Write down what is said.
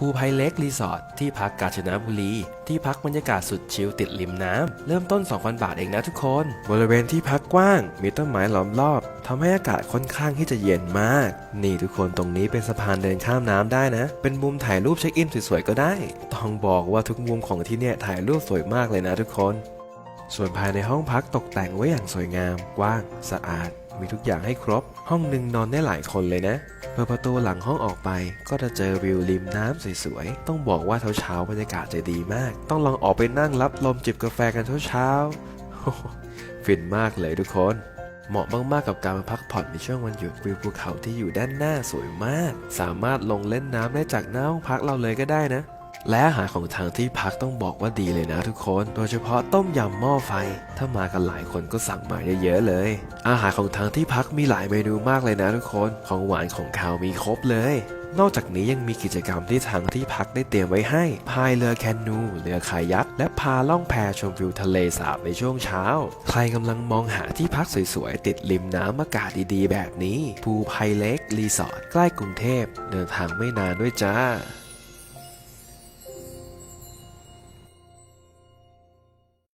ภูไพเล็กรีสอร์ทที่พักกาญจนบุรี ที่พักบรรยากาศสุดชิลติดริมน้ำ เริ่มต้น 2,000 บาทเองนะทุกคน บริเวณที่พักกว้าง มีต้นไม้ล้อมรอบทำให้อากาศค่อนข้างที่จะเย็นมาก นี่ทุกคนตรงนี้เป็นสะพานเดินข้ามน้ำได้นะ เป็นมุมถ่ายรูปเช็คอินสวยๆก็ได้ ต้องบอกว่าทุกมุมของที่เนี่ยถ่ายรูปสวยมากเลยนะทุกคน ส่วนภายในห้องพักตกแต่งไว้อย่างสวยงาม กว้าง สะอาด มีทุกอย่างให้ครบ ห้องหนึ่งนอนได้หลายคนเลยนะ เปิดประตูหลังห้องออกไป ก็จะเจอวิวริมน้ำสวยๆ ต้องบอกว่าเช้าๆบรรยากาศจะดีมาก ต้องลองออกไปนั่งรับลมจิบกาแฟกันเช้าๆโอ้โหฟินมากเลยทุกคน เหมาะมากๆกับการมาพักผ่อนในช่วงวันหยุดวิวภูเขาที่อยู่ด้านหน้าสวยมาก สามารถลงเล่นน้ำได้จากหน้าห้องพักเราเลยก็ได้นะ และอาหารของทางที่พักต้องบอกว่าดีเลยนะทุกคน โดยเฉพาะต้มยำหม้อไฟ ถ้ามากันหลายคนก็สั่งมาเยอะๆเลย อาหารของทางที่พักมีหลายเมนูมากเลยนะทุกคน ของหวานของคาวมีครบเลยนอกจากนี้ยังมีกิจกรรมที่ทางที่พักได้เตรียมไว้ให้ พายเรือแคนูเรือคายัก และพาล่องแพชมวิวทะเลสาบในช่วงเช้า ใครกำลังมองหาที่พักสวยๆ ติดริมน้ำอากาศดีๆ แบบนี้ ภูไพเล็ก รีสอร์ทใกล้กรุงเทพ เดินทางไม่นานด้วยจ้า